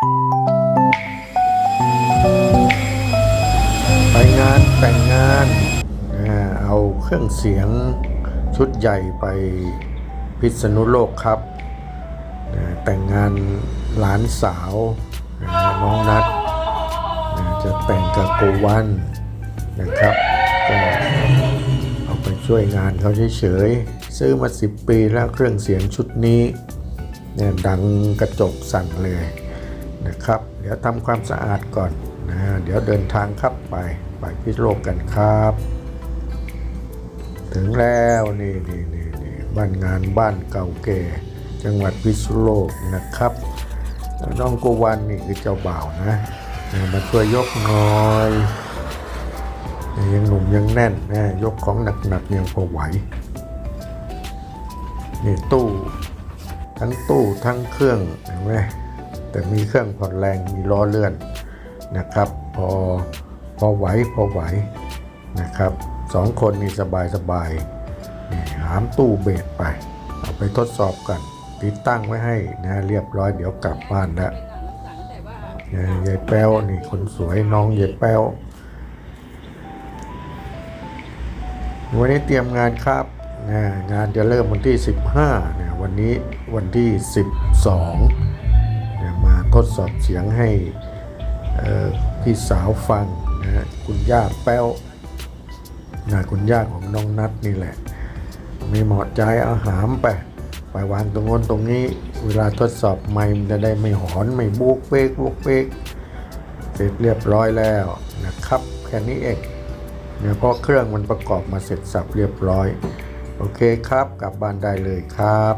ไปงานแต่งงานเอาเครื่องเสียงชุดใหญ่ไปพิษณุโลกครับ แต่งงานหลานสาวน้องนัดจะแต่งกับโกวันนะครับก็เอาไปช่วยงานเขาเฉยๆซื้อมา 10 ปีแล้วเครื่องเสียงชุดนี้เนี่ยดังกระจกสั่นเลย นะครับ เดี๋ยวทำความสะอาดก่อนนะเดี๋ยวเดินทางครับไปไปพิษโลกกันครับ ถึงแล้วนี่นี่นี่นี่บ้านงานบ้านเก่าแก่จังหวัดพิษโลกนะครับน้องโกวันนี่คือเจ้าบ่าวนะมาช่วยยกน่อยยังหนุ่มยังแน่นนะยกของหนักๆยังพอไหวนี่ตู้ ทั้งตู้ทั้งเครื่องเห็นไหม แต่มีเครื่องผ่อนแรงมีล้อเลื่อนนะครับ พอพอไหวพอไหวนะครับสองคนนี่สบายสบายนี่หามตู้เบสไป เอาไปทดสอบกัน ติดตั้งไว้ให้นะเรียบร้อยเดี๋ยวกลับบ้านแล้วนะยายแป้วนี่คนสวยน้องยายแป้ววันนี้เตรียมงานครับงานจะเริ่มวันที่ 15นะวันนี้วันที่ 12 ดสอบเสียงให้พี่สาวฟังนะคุณย่าแป้วนะคุณย่าของน้องนัดนี่แหละมีเหมาะใจเอาหามไปไปวางตรงโน้นตรงนี้ เวลาทดสอบไมค์มันจะได้ไม่หอนไม่บุกเป๊กบุกเป๊กเสร็จเรียบร้อยแล้วนะครับแค่นี้เองเนี่ยเพราะเครื่องมันประกอบมาเสร็จสับเรียบร้อย โอเคครับ กลับบ้านได้เลยครับ